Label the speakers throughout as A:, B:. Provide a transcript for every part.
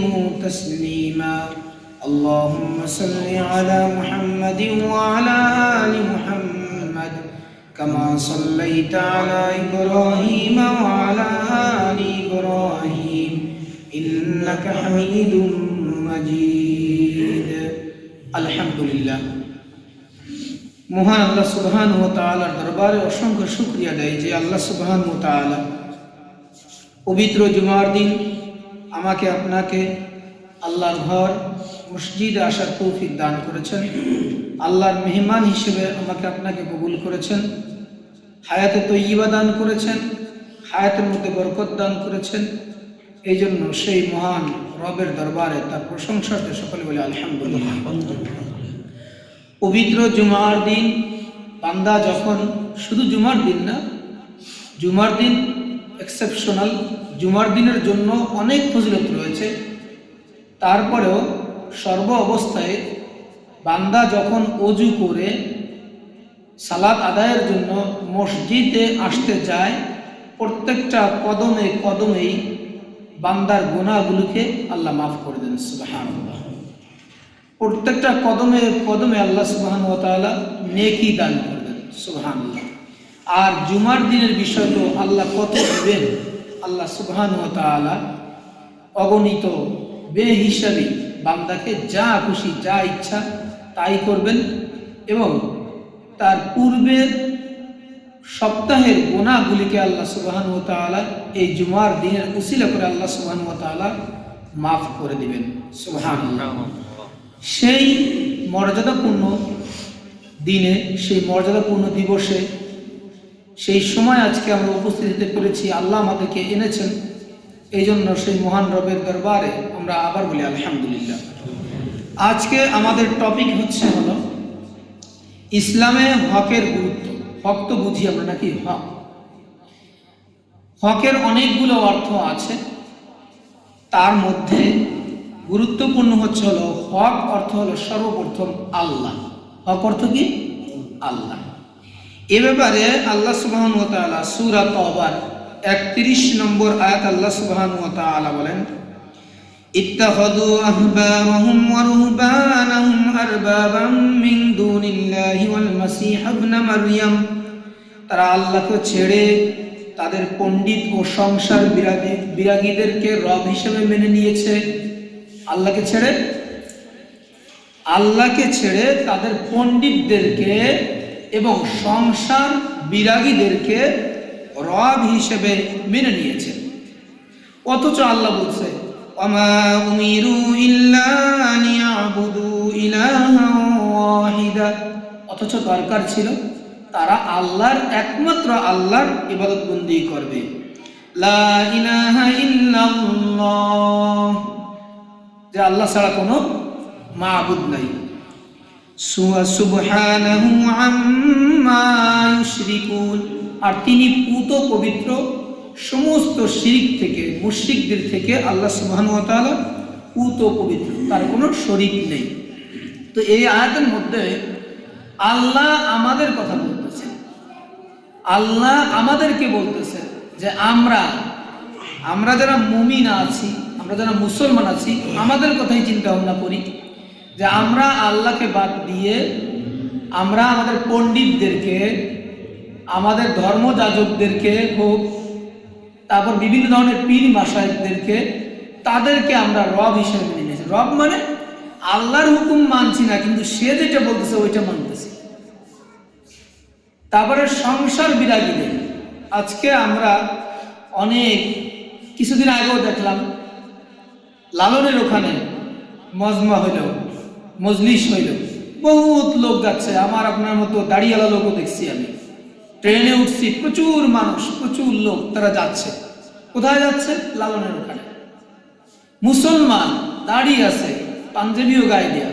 A: وسلموا تسليما اللهم صل على محمد وعلى آل محمد كما صليت على إبراهيم وعلى آل إبراهيم إنك حميد مجيد الحمد لله মহান আল্লাহ সুবহান ও তাআলার দরবারে অসংখ্য শুকরিয়া দেয় যে আল্লাহ সুবহান ও তাআলা পবিত্র জুমার দিন আমাকে আপনাকে আল্লাহর ঘর, মসজিদে আসার তৌফিক দান করেছেন। আল্লাহর মেহমান হিসেবে আমাকে আপনাকে কবুল করেছেন। হায়াতে তৈয়বা দান করেছেন, হায়াতের মধ্যে বরকত দান করেছেন। এই জন্য সেই মহান রবের দরবারে তার প্রশংসাতে সকলে বলে, আলহামদুলিল্লাহ। পবিত্র জুমার দিন, বান্দা যখন, শুধু জুমার দিন না, জুমার দিন এক্সেপশনাল জুমার দিনের জন্য অনেক ফজিলত রয়েছে। তারপরেও সর্ব অবস্থায় বান্দা যখন অজু করে সালাদ আদায়ের জন্য মসজিদে আসতে যায়, প্রত্যেকটা কদমে কদমেই বান্দার গুণাগুলোকে আল্লাহ মাফ করে দেন, সুবহানাল্লাহ। প্রত্যেকটা কদমে কদমে আল্লাহ সুবহান ও তাআলা নেকি দান করবেন সুবহানাল্লাহ। আর জুমার দিনের বিষয় তো আল্লাহ কত দিবেন? আল্লাহ সুবহান অগণিত বে হিসাবে বান্দাকে যা খুশি, যা ইচ্ছা তাই করবেন এবং তার পূর্বের সপ্তাহের গোনাগুলিকে আল্লাহ সুবহান ও তাআলা এই জুমার দিনের উসিলা করে আল্লাহ সুবহান ও তাআলা মাফ করে দিবেন। সুবহানাল্লাহ। সেই মর্যাদাপূর্ণ দিনে, সেই মর্যাদাপূর্ণ দিবসে সেই সময় আজকে আমরা উপস্থিত হতে পেরেছি। আল্লাহ আমাদেরকে এনেছেন। এই জন্য সেই মহান রবের দরবারে আমরা আবার বলি আলহামদুলিল্লাহ। আজকে আমাদের টপিক হচ্ছে হলো, ইসলামে হকের গুরুত্ব। হক তো বুঝি আমরা নাকি? হক। হকের অনেকগুলো অর্থ আছে। তার মধ্যে গুরুত্বপূর্ণ হচ্ছে হলো, হক অর্থ হলো সর্বপ্রথম আল্লাহ। হক অর্থ কি? আল্লাহ। এ ব্যাপারে আল্লাহ সুবহান ও তাআলা সূরা তওবার 31 নম্বর আয়াত আল্লাহ সুবহান ও তাআলা বলেন আহবারহুম ওয়া রুহবানাহুম আরবাবাম মিন দুনিল্লাহি ওয়াল মাসীহ ইবনে মারইয়াম। তারা আল্লাহকে ছেড়ে তাদের পণ্ডিত ও সংসার বিরাগী বিরাগীদেরকে রব হিসেবে মেনে নিয়েছে। আল্লাহকে ছেড়ে? আল্লাহকে ছেড়ে তাদের পণ্ডিতদেরকে এবং সংসার বিরাগীদেরকে রব হিসেবে মেনে নিয়েছে অথচ আল্লাহ বলছে অথচ দরকার ছিল, তারা আল্লাহর একমাত্র আল্লাহর ইবাদত বন্দি করবে যে আল্লাহ ছাড়া কোনো মাহবুদ নাই। আর তিনি পুত পবিত্র সমস্ত শিরিক থেকে, মুশরিকদের থেকে আল্লাহ তাআলা পুত পবিত্র, তার কোনো শরিক নেই। তো এই আয়াতের মধ্যে আল্লাহ আমাদের কথা বলতেছে। আল্লাহ আমাদেরকে বলতেছে যে আমরা আমরা যারা মুমিন আছি, আমরা যারা মুসলমান আছি, আমাদের কথাই চিন্তা ভাবনা করি। যে আমরা আল্লাহকে বাদ দিয়ে আমরা আমাদের পণ্ডিতদেরকে, আমাদের ধর্মযাজকদেরকে হোক, তারপর বিভিন্ন ধরনের পীর মাসায়কদেরকে তাদেরকে আমরা রব হিসেবে মেনে নিয়েছি। রব মানে আল্লাহর হুকুম মানছি না, কিন্তু সে যেটা বলতেছে ওইটা মানতেছি। তারপরে সংসার বিরাগীদের। আজকে আমরা অনেক, কিছুদিন আগেও দেখলাম, লালনের ওখানে মজমা হইল মজলিস হইল। বহুত লোক যাচ্ছে, আমার আপনার মতো দাঁড়িয়ালা লোকও দেখছি আমি। ট্রেনে উঠছি, প্রচুর মানুষ, প্রচুর লোক, তারা যাচ্ছে। কোথায় যাচ্ছে? লালনের ওখানে। মুসলমান দাঁড়িয়ে আছে, পাঞ্জাবিও গায়ে দেয়া।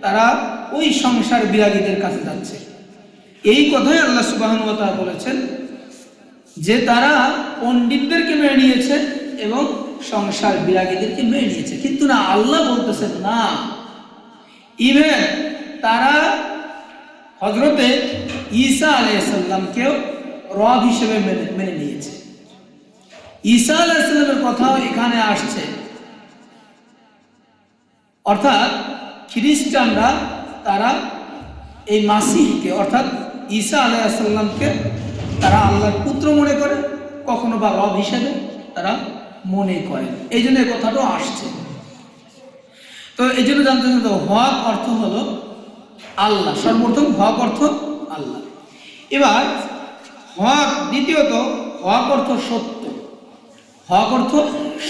A: তারা ওই সংসার বিরাগীদের কাছে যাচ্ছে। এই কথাই আল্লাহ সুবাহন বলেছেন যে তারা পণ্ডিতদেরকে মেনে নিয়েছে এবং সংসার বিরাগীদেরকে মেনে নিয়েছে। কিন্তু না, আল্লাহ বলতেছেন না। ইভেন তারা হজরতে ঈসা আলাইসাল্লামকেও রব হিসেবে মেনে মেনে নিয়েছে। ঈসা আলাইসাল্লামের কথাও এখানে আসছে। অর্থাৎ খ্রিস্টানরা তারা এই মাসিহকে, অর্থাৎ ঈসা আলাইসাল্লামকে তারা আল্লাহর পুত্র মনে করে, কখনো বা রব হিসেবে তারা মনে করে। এই জন্য কথাটাও আসছে। তো এই জন্য জানতে চাই হক অর্থ হলো আল্লাহ, সর্বপ্রথম হক অর্থ আল্লাহ। এবার হক দ্বিতীয়ত হক অর্থ সত্য। হক অর্থ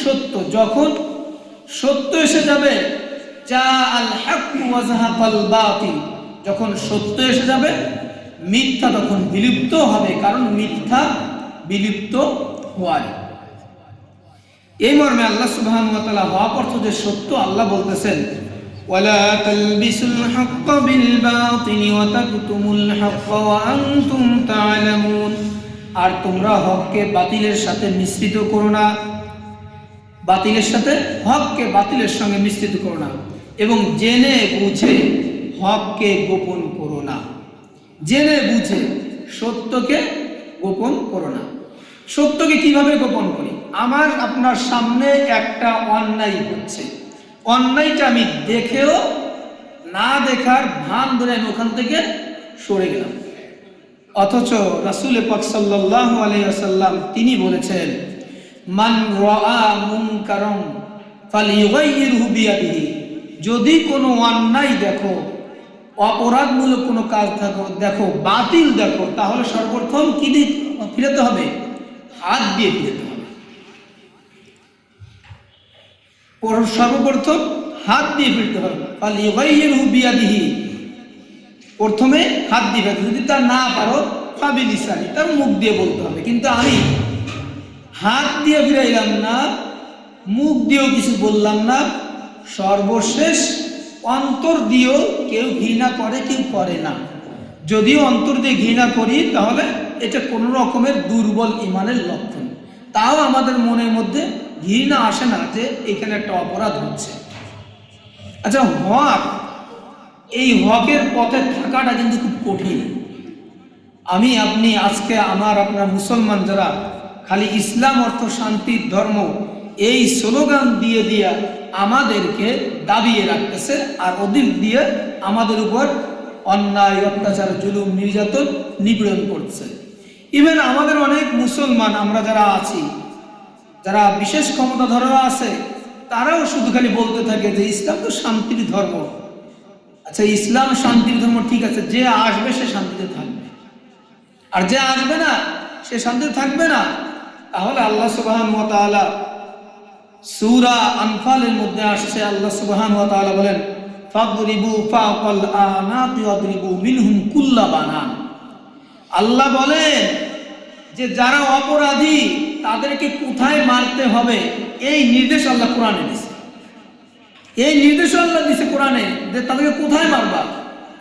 A: সত্য, যখন সত্য এসে যাবে যা আল হক ওয়াজাহাকাল বাতিল। যখন সত্য এসে যাবে, মিথ্যা তখন বিলুপ্ত হবে, কারণ মিথ্যা বিলুপ্ত হওয়ার এই মর্মে আল্লাহ সুবহান ওয়া তাআলা হক অর্থ যে সত্য আল্লাহ বলতেছেন বিল বাতিল ওয়া তাকতুমুল হক্ক ওয়া আনতুম তা'লামুন। আর তোমরা হককে বাতিলের সাথে মিশ্রিত করো না। বাতিলের সাথে হককে বাতিলের সঙ্গে মিশ্রিত করো না এবং জেনে বুঝে হককে গোপন করো না। জেনে বুঝে সত্যকে গোপন করো না। সত্যকে কীভাবে গোপন করি? আমার আপনার সামনে একটা অন্যায় হচ্ছে। অন্যায়টা আমি দেখেও না দেখার ভান ধরে আমি ওখান থেকে সরে গেলাম। অথচ রাসুল পাক সাল্লাল্লাহু আলাইহি ওয়াসাল্লাম তিনি বলেছেন, মান বিয়াদিহি। যদি কোনো অন্যায় দেখো, অপরাধমূলক কোনো কাজ থাকো, দেখো, বাতিল দেখো, তাহলে সর্বপ্রথম কি দিয়ে ফিরাতে হবে? হাত দিয়ে ফিরাতে হবে ওর সর্বপ্রথম হাত দিয়ে ফিরতে হবে বিয়াদিহি। প্রথমে হাত দিবে যদি তা না পারো ফাবি লিসানি তার মুখ দিয়ে বলতে হবে। কিন্তু আমি হাত দিয়ে ফিরাইলাম না, মুখ দিয়েও কিছু বললাম না, সর্বশেষ অন্তর দিয়েও কেউ ঘৃণা করে, কেউ করে না। যদিও অন্তর দিয়ে ঘৃণা করি, তাহলে এটা কোনো রকমের দুর্বল ইমানের লক্ষণ। তাও আমাদের মনের মধ্যে ঘৃণা আসে না যে এখানে একটা অপরাধ হচ্ছে। আচ্ছা হক, এই হকের পথে থাকাটা কিন্তু খুব কঠিন। আমি, আপনি, আজকে আমার, আপনার মুসলমান যারা, খালি ইসলাম অর্থ শান্তির ধর্ম, এই স্লোগান দিয়ে দিয়ে আমাদেরকে দাবিয়ে রাখতেছে আর ওদিক দিয়ে আমাদের উপর অন্যায়, অত্যাচার, জুলুম, নির্যাতন নিপীড়ন করছে। ইভেন আমাদের অনেক মুসলমান, আমরা যারা আছি যারা বিশেষ ক্ষমতাধররা আছে, তারাও শুধু খালি বলতে থাকে যে ইসলাম তো শান্তির ধর্ম। আচ্ছা ইসলাম শান্তির ধর্ম ঠিক আছে, যে আসবে সে শান্তিতে থাকবে। আর যে আসবে না, সে শান্তিতে থাকবে না। তাহলে আল্লাহ সুবাহান তাআলা সুরা আনফালের মধ্যে আসছে, আল্লাহ সুবাহান তাআলা বলেন, ফাদরিবু ফাকাল বানান। আল্লাহ বলেন যে যারা অপরাধী তাদেরকে কোথায় মারতে হবে? এই নির্দেশ আল্লাহ কোরআনে দিয়েছে এই নির্দেশ আল্লাহ দিছে কোরআনে যে তাদেরকে কোথায় মারবা?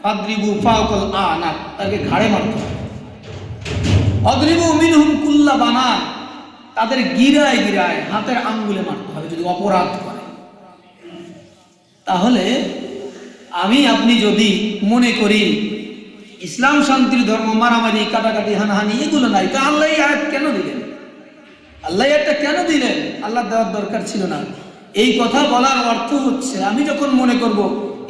A: ফাদরিবু ফাউকাল আনাক তাদেরকে ঘাড়ে মারতে হবে। অদ্রিবু তাদের গিরায় গিরায় হাতের আঙ্গুলে মারতে হবে যদি অপরাধ করে। তাহলে আমি, আপনি যদি মনে করি ইসলাম শান্তির ধর্ম, মারামারি, কাটাকাটি, হানাহানি, এগুলো নাই, তো আল্লাহ কেন দিলেন? আল্লাহ একটা কেন দিলেন? আল্লাহ দেওয়ার দরকার ছিল না। এই কথা বলার অর্থ হচ্ছে, আমি যখন মনে করব,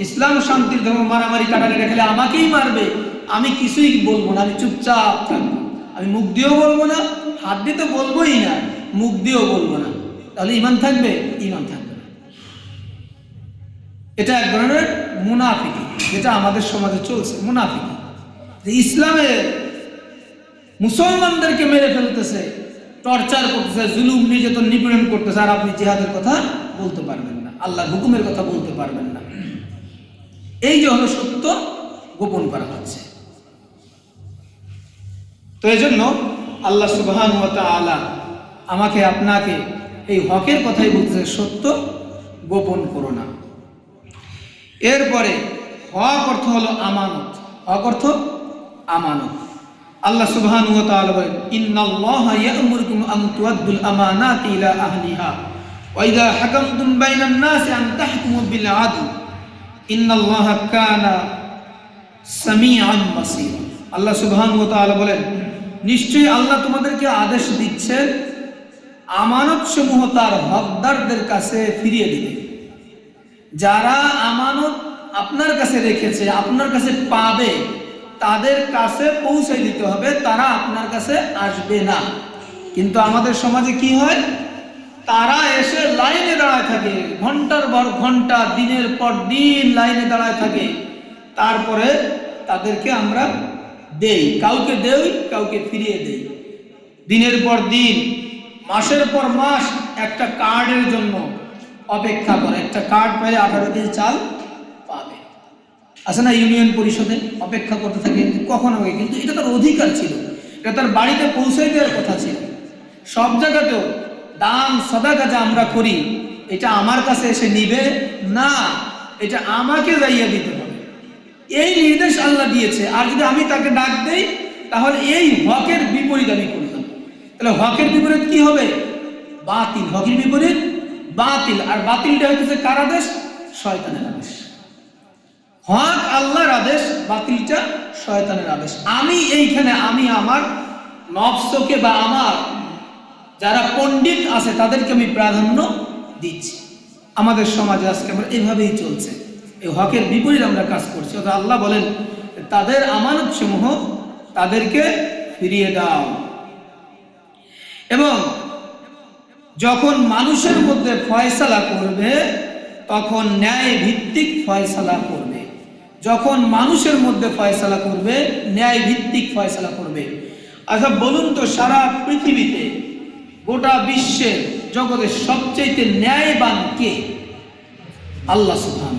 A: ইসলাম শান্তির ধর্ম মারামারি কাটাকাটি খেলে আমাকেই মারবে, আমি কিছুই বলব না, আমি চুপচাপ থাকব। আমি মুখ দিয়েও বলব না, হাত দিয়ে তো বলবোই না, মুখ দিয়েও বলব না। তাহলে ইমান থাকবে? ইমান থাকবে। এটা এক ধরনের মুনাফিকি, যেটা আমাদের সমাজে চলছে, মুনাফিকি। যে ইসলামে মুসলমানদেরকে মেরে ফেলতেছে টর্চার করতেছে, জুলুম নির্যাতন নিপীড়ন করতেছে, আর আপনি জিহাদের কথা বলতে পারবেন না, আল্লাহর হুকুমের কথা বলতে পারবেন না। এই যে হলো সত্য, গোপন করা হচ্ছে। তো এই জন্য আল্লাহ সুবহান আলা আমাকে, আপনাকে এই হকের কথাই বলতেছে, সত্য গোপন করো না। এরপরে হক অর্থ হলো আমানত, হক অর্থ আমানত। আল্লাহ সুবহান ওয়া তাআলা বলেন, ইন্নাল্লাহা ইয়া'মুরুকুম তুআদ্দুল আমানাতি ইলা আহলিহা। ওয়া ইযা হাকামতুম বাইনান নাসি আন তাহকুমু বিল আদল ইন্নাল্লাহা কানা সামিআন বাসীর। আল্লাহ সুবহান ওয়া তাআলা বলেন, নিশ্চয়ই আল্লাহ তোমাদেরকে আদেশ দিচ্ছেন আমানত সমূহ তার হকদারদের কাছে ফিরিয়ে দিতে। যারা আমানত আপনার কাছে রেখেছে, আপনার কাছে পাবে, তাদের কাছে পৌঁছে দিতে হবে, তারা আপনার কাছে আসবে না। কিন্তু আমাদের সমাজে কি হয়? তারা এসে লাইনে দাঁড়ায় থাকে, ঘণ্টার পর ঘণ্টা, দিনের পর দিন লাইনে দাঁড়ায় থাকে। তারপরে তাদেরকে আমরা দেই, কাউকে দেই, কাউকে ফিরিয়ে দেই। দিনের পর দিন, মাসের পর মাস একটা কার্ডের জন্য অপেক্ষা করে, একটা কার্ড পেলে আঠারো কেজি চাল পাবে। আছে না ইউনিয়ন পরিষদে অপেক্ষা করতে থাকে? কখন হবে কিন্তু এটা তার অধিকার ছিল। এটা তার বাড়িতে পৌঁছে দেওয়ার কথা ছিল। সব জায়গাতেও দান সদাকা যা আমরা করি, এটা আমার কাছে এসে নিবে, না, এটা আমাকে যাইয়া দিতে হবে। এই নির্দেশ আল্লাহ দিয়েছে, আর যদি আমি তাকে ডাক দেই, তাহলে এই হকের বিপরীত আমি করলাম। তাহলে হকের বিপরীত কি হবে? বাতিল, হকের বিপরীত বাতিল। আর বাতিলটা হইতেছে কার আদেশ? শয়তানের আদেশ। হক আল্লাহর আদেশ, বাতিলটা শয়তানের আদেশ। আমি এইখানে, আমি আমার নফসকে বা আমার যারা পণ্ডিত আছে, তাদেরকে আমি প্রাধান্য দিচ্ছি। আমাদের সমাজে আজকে আমরা এভাবেই চলছে। এই হকের বিপরীত আমরা কাজ করছি। অর্থাৎ আল্লাহ বলেন, তাদের আমানত সমূহ তাদেরকে ফিরিয়ে দাও। এবং যখন মানুষের মধ্যে ফয়সালা করবে, তখন ন্যায় ভিত্তিক ফয়সালা করবে। যখন মানুষের মধ্যে ফয়সালা করবে ন্যায় ভিত্তিক ফয়সালা করবে। আচ্ছা বলুন তো সারা পৃথিবীতে গোটা বিশ্বের জগতের সবচেয়ে ন্যায়বান কে? আল্লাহ সুবহান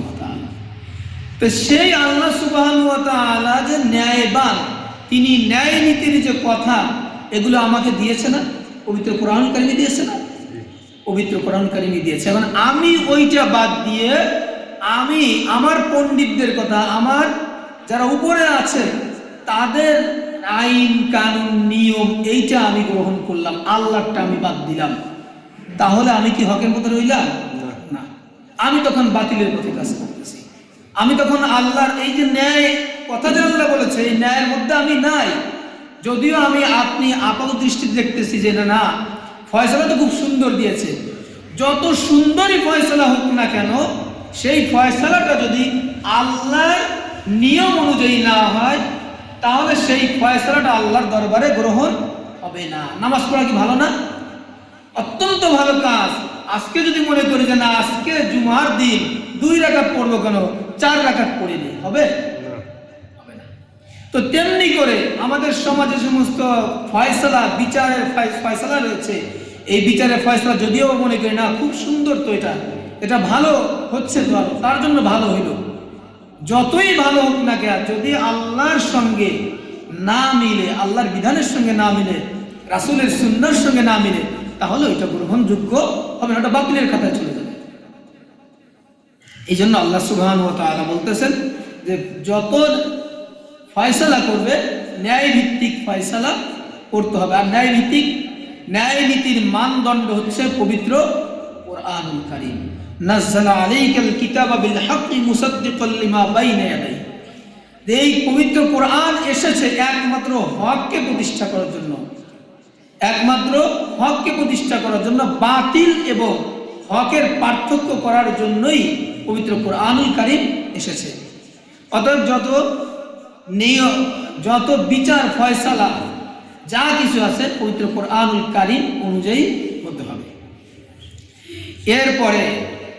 A: তো সেই আল্লাহ সুবহান যে ন্যায়বান, তিনি ন্যায় নীতির যে কথা, এগুলো আমাকে দিয়েছে না? পবিত্র কোরআন কারিমে দিয়েছে না? পবিত্র কোরআন কারিমে দিয়েছে। এখন আমি ওইটা বাদ দিয়ে, আমি আমার পণ্ডিতদের কথা, আমার যারা উপরে আছে, তাদের আইন কানুন নিয়ম এইটা আমি গ্রহণ করলাম আল্লাহটা আমি বাদ দিলাম। তাহলে আমি কি হকের মতো রইলাম? না। আমি তখন বাতিলের পথে কাজ করতেছি। আমি তখন আল্লাহর এই যে ন্যায় কথা যে আল্লাহ বলেছে এই ন্যায়ের মধ্যে আমি নাই। যদিও আমি আপনি আপাত দৃষ্টিতে দেখতেছি যে না না ফয়সলা তো খুব সুন্দর দিয়েছে। যত সুন্দরই ফয়সলা হোক না কেন সেই ফয়সলাটা যদি আল্লাহর নিয়ম অনুযায়ী না হয় তাহলে সেই ফয়সলাটা আল্লাহর দরবারে গ্রহণ হবে না। নামাজ পড়া কি ভালো না? অত্যন্ত ভালো কাজ। আজকে যদি মনে করি যে না আজকে জুমার দিন দুই রাকাত পড়ব কেন? চার রাকাত পড়িনি হবে? তো তেমনি করে আমাদের সমাজে সমস্ত ফয়সলা বিচারের ফয়- ফয়সলা রয়েছে। এই বিচারের ফয়সলা যদিও মনে করি না খুব সুন্দর তো এটা। এটা ভালো হচ্ছে তো তার জন্য ভালো হইল। যতই ভালো হোক না কেন, যদি আল্লাহর সঙ্গে না মিলে, আল্লাহর বিধানের সঙ্গে না মিলে, রাসুলের সুন্দর সঙ্গে না মিলে, তাহলে ওইটা গ্রহণযোগ্য হবে না, ওটা বাতিলের খাতায় চলে যাবে। এই জন্য আল্লাহ সুবহান ও বলতেছেন যে, যত ফয়সালা করবে ন্যায় ভিত্তিক ফয়সালা করতে হবে। আর ন্যায় ভিত্তিক ন্যায় নীতির মানদণ্ড হচ্ছে পবিত্র কোরআনুল কারীম। নাজ্জালা আলাইকাল কিতাবা বিল হাক্কি মুসাদ্দিকাল লিমা বাইনা ইয়াদাইহি এই পবিত্র কোরআন এসেছে একমাত্র হককে প্রতিষ্ঠা করার জন্য। একমাত্র হককে প্রতিষ্ঠা করার জন্য, বাতিল এবং হকের পার্থক্য করার জন্যই পবিত্র কোরআনুল কারিম এসেছে। অতএব যত নিয়ম যত বিচার ফয়সালা, যা কিছু আছে পবিত্র কোরআনুল কারিম অনুযায়ী হতে হবে। এরপরে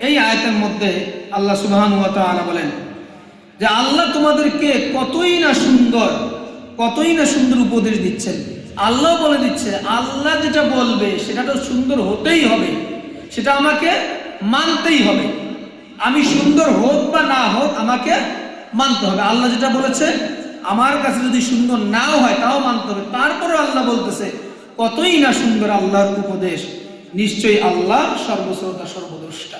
A: এই আয়তের মধ্যে আল্লাহ সুবহান ওয়া বলেন যে আল্লাহ তোমাদেরকে কতই না সুন্দর, কতই না সুন্দর উপদেশ দিচ্ছেন। আল্লাহ বলে দিচ্ছে, আল্লাহ যেটা বলবে সেটা তো সুন্দর হতেই হবে, সেটা আমাকে মানতেই হবে। আমি সুন্দর হোক বা না হোক, আমাকে মানতে হবে। আল্লাহ যেটা বলেছে, আমার কাছে যদি সুন্দর নাও হয়, তাও মানতে হবে। তারপরে আল্লাহ বলতেছে, কতই না সুন্দর আল্লাহর উপদেশ, নিশ্চয়ই আল্লাহ সর্বশ্রোতা, সর্বদ্রষ্টা।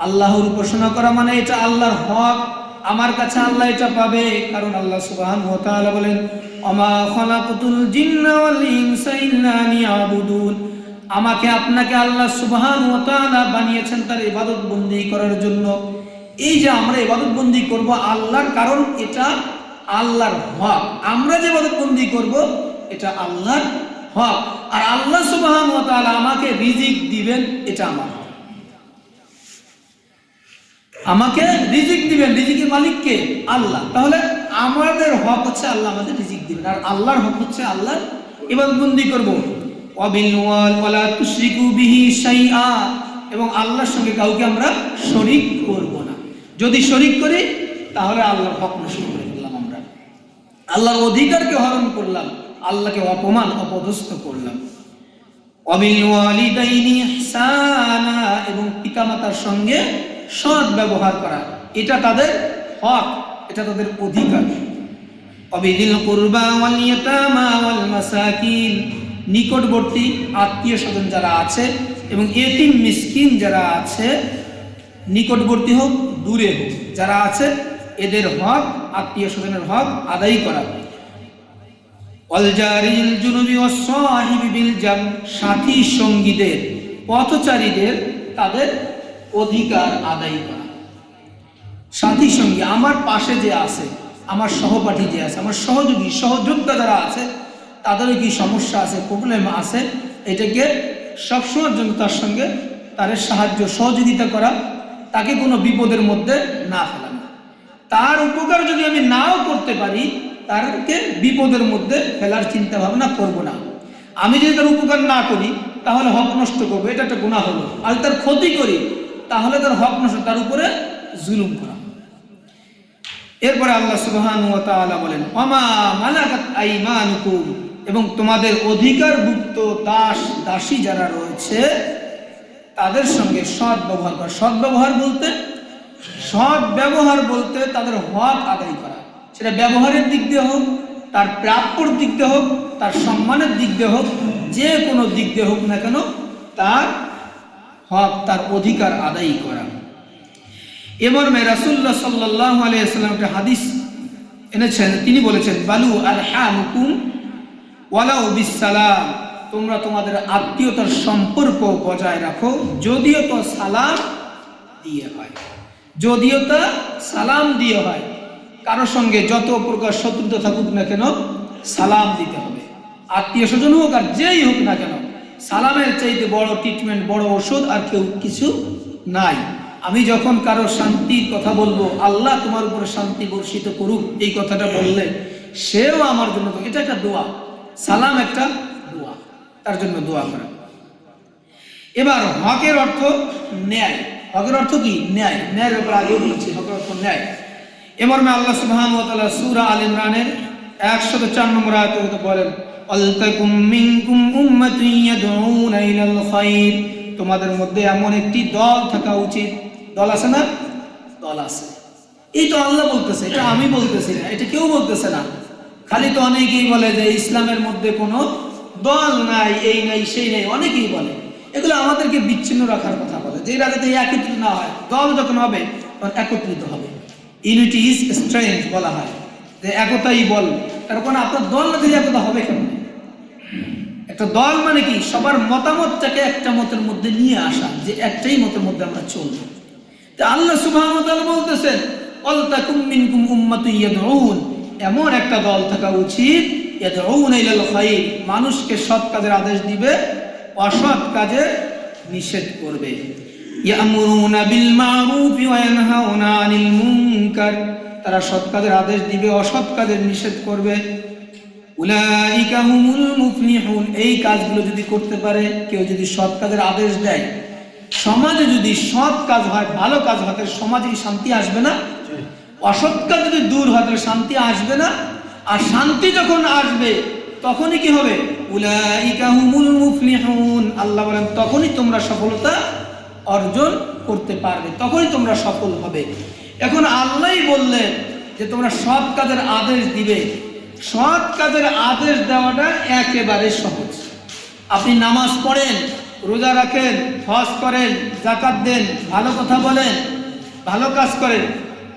A: আল্লাহর উপাসনা করা মানে এটা আল্লাহর হক। আমার কাছে আল্লাহ এটা পাবে। কারণ আল্লাহ সুবহান ওয়া তাআলা বলেন আমা খলাকুতুল জিন্না ওয়াল ইনসা ইল্লা আমাকে আপনাকে আল্লাহ সুবহান ওয়া তাআলা বানিয়েছেন তার ইবাদত বন্দি করার জন্য। এই যে আমরা ইবাদত বন্দি করব আল্লাহর কারণ, এটা আল্লাহর হক। আমরা যে ইবাদত বন্দি করব, এটা আল্লাহর হক। আর আল্লাহ সুবহান ওয়া তাআলা আমাকে রিজিক দিবেন, এটা আমার আমাকে রিজিক দিবেন, রিজিকের মালিক কে? আল্লাহ। তাহলে আমাদের হক হচ্ছে আল্লাহ, আমাদের রিজিক দিবেন। আর আল্লাহর হক হচ্ছে আল্লাহ ইবাদত বন্দি করব এবং আল্লাহর সঙ্গে কাউকে আমরা শরিক করব না। যদি শরিক করি, তাহলে আল্লাহর হক নষ্ট করে ফেললাম আমরা। আল্লাহর অধিকারকে হরণ করলাম, আল্লাহকে অপমান, অপদস্থ করলাম। এবং পিতামাতার সঙ্গে সৎ ব্যবহার করা। এটা তাদের হক, এটা তাদের অধিকার। অবিদিল কুরবা মাসাকিন। নিকটবর্তী আত্মীয় স্বজন যারা আছে এবং এতিম মিসকিন যারা আছে, নিকটবর্তী হোক, দূরে হোক, যারা আছে, এদের হক, আত্মীয় স্বজনের হক আদায় করা। অলজারিল জুনুবি ও সাহিবি বিল জাম। সাথী সঙ্গীদের, পথচারীদের তাদের অধিকার আদায় করা। সাথী সঙ্গী, আমার পাশে যে আছে, আমার সহপাঠী যে আছে, আমার সহযোগী, সহযোদ্ধা যারা আছে, তাদেরও কি সমস্যা আছে প্রবলেম আছে? এটাকে সবসময়ের জন্য তার সঙ্গে তার সাহায্য, সহযোগিতা করা, তাকে কোনো বিপদের মধ্যে না ফেলানো। তার উপকার যদি আমি নাও করতে পারি, তারকে বিপদের মধ্যে ফেলার চিন্তা ভাবনা করব না। আমি যদি তার উপকার না করি, তাহলে হক নষ্ট করব, এটা একটা গুণা হলো। আর তার ক্ষতি করি তাহলে তার হক নষ্ট, তার উপরে জুলুম করা। এরপরে আল্লাহ সুবহান ওয়া তাআলা বলেন, ওমা মালাকাত আইমানুকুম? এবং তোমাদের অধিকারভুক্ত দাস, দাসী যারা রয়েছে, তাদের সঙ্গে সৎ ব্যবহার করা। সৎ ব্যবহার বলতে, সৎ ব্যবহার বলতে তাদের হক আদায় করা। সেটা ব্যবহারের দিক দিয়ে হোক, তার প্রাপ্যর দিক দিয়ে হোক, তার সম্মানের দিক দিয়ে হোক, যে কোনো দিক দিয়ে হোক না কেন, তার হক তার অধিকার আদায় করা। এমর্মে রাসুল্লাহ সাল্লাহ একটা হাদিস এনেছেন। তিনি বলেছেন, বালু আর হ্যাঁ হুকুম ওয়ালাউ বিসালাম তোমরা তোমাদের আত্মীয়তার সম্পর্ক বজায় রাখো, যদিও তো সালাম দিয়ে হয়। যদিও তা সালাম দিয়ে হয় কারোর সঙ্গে যত প্রকার শত্রুতা থাকুক না কেন, সালাম দিতে হবে। আত্মীয় স্বজন হোক আর যেই হোক না কেন সালামের চাইতে বড় ট্রিটমেন্ট বড় ওষুধ আর কেউ কিছু নাই। আমি যখন কারও শান্তির কথা বলব, আল্লাহ তোমার উপরে শান্তি বর্ষিত করুক, এই কথাটা বললে সেও আমার জন্য এটা একটা দোয়া। সালাম একটা দোয়া। তার জন্য দোয়া করা। এবার হকের অর্থ ন্যায়। হকের অর্থ কি? ন্যায়। ন্যায়ের ব্যাপারে আগেও বলেছি, হকের অর্থ ন্যায়। এমর্মে আল্লাহ তাআলা সূরা আল ইমরানের 104 নম্বর আয়াতে বলেন তোমাদের মধ্যে এমন একটি দল থাকা উচিত। দল আছে না? দল আছে। তো আল্লাহ বলতেছে, এটা আমি বলতেছি না, এটা কেউ বলতেছে না। খালি তো অনেকেই বলে যে ইসলামের মধ্যে কোনো দল নাই, এই নাই, সেই নাই, অনেকেই বলে। এগুলো আমাদেরকে বিচ্ছিন্ন রাখার কথা বলে, যে এরা একত্রিত না হয়, দল যখন হবে, তখন একত্রিত হবে। ইউনিটি ইজ স্ট্রেংথ বলা হয়। যে একতাই বল। কারণ কোনো আপনার দল না দিলে একতা হবে কেন একটা দল মানে কি? সবার মতামতটাকে একটা মতের মধ্যে নিয়ে আসা, যে একটাই মতের মধ্যে আমরা চলব। তা আল্লাহ সুবাহ বলতেছেন অলতা কুমিন কুম উম্মাত এমন একটা দল থাকা উচিত মানুষকে সৎ কাজের আদেশ দিবে, অসৎ কাজে নিষেধ করবে। ইয়ামুরুনা বিল মারুফি ওয়া ইয়ানহাউনা আনিল মুনকার। তারা সৎ কাজের আদেশ দিবে, অসৎ কাজের নিষেধ করবে। এই কাজগুলো যদি করতে পারে, কেউ যদি সৎ কাজের আদেশ দেয়, সমাজে যদি সৎ কাজ হয়, ভালো কাজ হয়, তাহলে সমাজে শান্তি আসবে না। অসৎ কাজ যদি দূর হয়, তাহলে শান্তি আসবে না। আর শান্তি যখন আসবে, তখনই কি হবে? আল্লাহ বলেন, তখনই তোমরা সফলতা অর্জন করতে পারবে, তখনই তোমরা সফল হবে। এখন আল্লাহই বললেন যে তোমরা সৎ কাজের আদেশ দিবে। সৎ কাজের আদেশ দেওয়াটা একেবারে সহজ। আপনি নামাজ পড়েন, রোজা রাখেন, হজ করেন জাকাত দেন, ভালো কথা বলেন, ভালো কাজ করেন,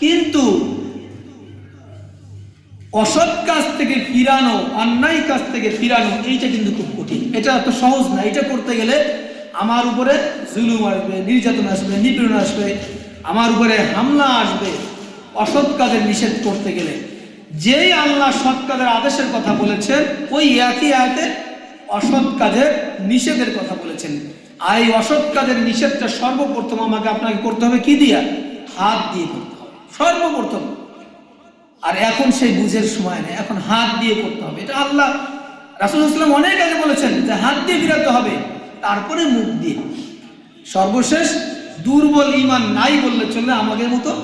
A: কিন্তু অসৎ কাজ থেকে ফিরানো, অন্যায় কাজ থেকে ফিরানো, এইটা কিন্তু খুব কঠিন। এটা এত সহজ না। এটা করতে গেলে আমার উপরে জুলুম আসবে, নির্যাতন আসবে, নিপীড়ন আসবে। আমার উপরে হামলা আসবে, অসৎ কাজের নিষেধ করতে গেলে। যেই আল্লাহ সৎ কাজের আদেশের কথা বলেছেন, ওই একই আয়তে অসৎ কাজের নিষেধের কথা বলেছেন। আর এই অসৎ কাজের নিষেধটা সর্বপ্রথম আমাকে আপনাকে করতে হবে কি দিয়া? হাত দিয়ে করতে হবে। সর্বপ্রথম। আর এখন সেই বুঝের সময় নেই। এখন হাত দিয়ে করতে হবে। এটা আল্লাহ রাসুল ইসলাম অনেক আগে বলেছেন যে হাত দিয়ে ফিরাতে হবে, তারপরে মুখ দিয়ে। সর্বশেষ দুর্বল ইমান নাই বললে চলে আমাদের মতো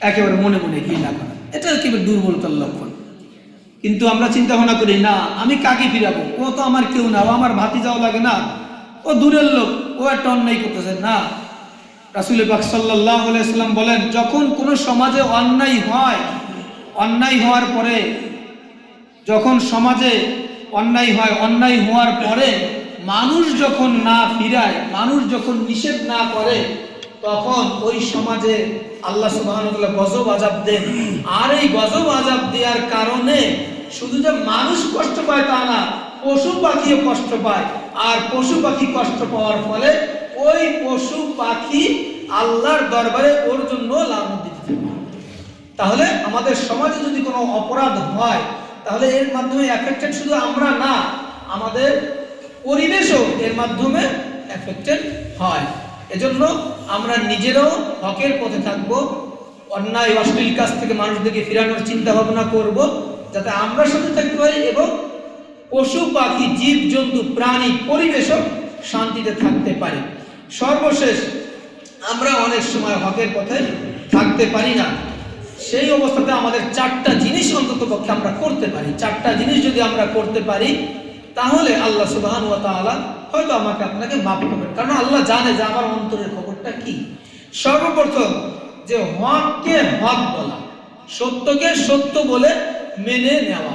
A: একেবারে মনে মনে ঘৃণা করা। এটা একেবারে দুর্বলতার লক্ষণ। কিন্তু আমরা চিন্তা ভাবনা করি, না, আমি কাকে ফিরাবো? ও তো আমার কেউ না, ও আমার ভাতি যাওয়া লাগে না। ও দূরের লোক, ও একটা অন্যায় করতেছে। না। রাসুল পাক সাল্লাহ সাল্লাম বলেন, যখন কোনো সমাজে অন্যায় হয়, অন্যায় হওয়ার পরে, যখন সমাজে অন্যায় হয়, অন্যায় হওয়ার পরে মানুষ যখন না ফিরায়, মানুষ যখন নিষেধ না করে, তখন ওই সমাজে আল্লাহ সুবাহ গজব আজাব দেন। আর এই গজব আজাব দেওয়ার কারণে শুধু যে মানুষ কষ্ট পায় তা না, পশু পাখিও কষ্ট পায়। আর পশু পাখি কষ্ট পাওয়ার ফলে ওই পশু পাখি আল্লাহর দরবারে ওর জন্য লাভ দিতে তাহলে আমাদের সমাজে যদি কোনো অপরাধ হয়, তাহলে এর মাধ্যমে এফেক্টেড শুধু আমরা না, আমাদের পরিবেশও এর মাধ্যমে এফেক্টেড হয়। এজন্য আমরা নিজেরাও হকের পথে থাকব, অন্যায়, অশ্লীল কাজ থেকে মানুষদেরকে ফিরানোর চিন্তা ভাবনা করব, যাতে আমরা সাথে থাকতে পারি এবং পশু, পাখি, জীব, জন্তু, প্রাণী পরিবেশও শান্তিতে থাকতে পারি। সর্বশেষ, আমরা অনেক সময় হকের পথে থাকতে পারি না। সেই অবস্থাতে আমাদের চারটা জিনিস অন্তত পক্ষে আমরা করতে পারি। চারটা জিনিস যদি আমরা করতে পারি তাহলে আল্লাহ সুবাহান ওয়া তাআলা হয়তো আমাকে আপনাকে মাফ করবেন। কারণ আল্লাহ জানে যে আমার অন্তরের খবরটা কি। সর্বপ্রথম যে হককে হক বলা, সত্যকে সত্য বলে মেনে নেওয়া।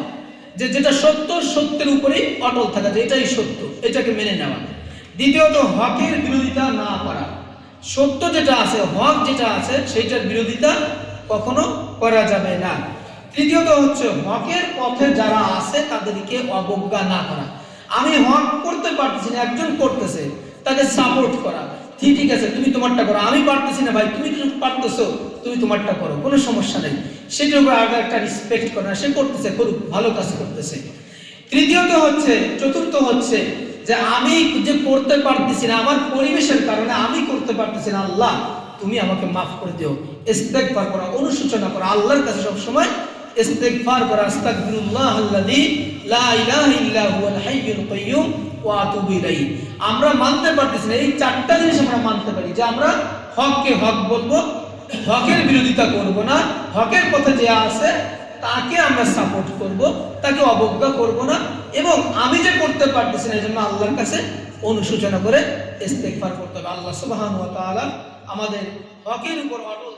A: যে যেটা সত্য, সত্যের উপরেই অটল থাকা, যে এটাই সত্য, এটাকে মেনে নেওয়া। দ্বিতীয়ত, হকের বিরোধিতা না করা। সত্য যেটা আছে, হক যেটা আছে, সেইটার বিরোধিতা কখনো করা যাবে না। তৃতীয়ত হচ্ছে হকের পথে যারা আছে তাদেরকে অবজ্ঞা না করা। আমি হক করতে পারতেছি না, একজন করতেছে, তাকে সাপোর্ট করা। ঠিক আছে, তুমি তোমারটা করো। আমি পারতেছি না ভাই, তুমি পারতেছো, তুমি তোমারটা করো, কোনো সমস্যা নেই। সেটার উপর আগে একটা রেসপেক্ট করে না, সে করতেছে, করুক, ভালো কাজ করতেছে। তৃতীয়ত হচ্ছে, চতুর্থ হচ্ছে যে আমি যে করতে পারতেছি না, আমার পরিবেশের কারণে আমি করতে পারতেছি না, আল্লাহ, তুমি আমাকে মাফ করে দিও। ইস্তেগফার করা, অনুশোচনা করা, আল্লাহর কাছে সব সময় ইস্তেগফার করা, আস্তাগফিরুল্লাহ আল্লাযী লা ইলাহা ইল্লা হুয়াল কাইয়্যুম ওয়া আতুবু ইলাইহি। আমরা মানতে পারতেছি না, এই চারটা জিনিস আমরা মানতে পারি। যে আমরা হককে হক বলব, হকের বিরোধিতা করব না, হকের পথে যে আছে তাকে আমরা সাপোর্ট করব, তাকে অবজ্ঞা করব না, এবং আমি যে করতে পারতেছি না এই জন্য আল্লাহর কাছে অনুশোচনা করে ইস্তেগফার করতে হবে। আল্লাহ সুবহানাহু ওয়া তাআলা আমাদের হকের উপর অটল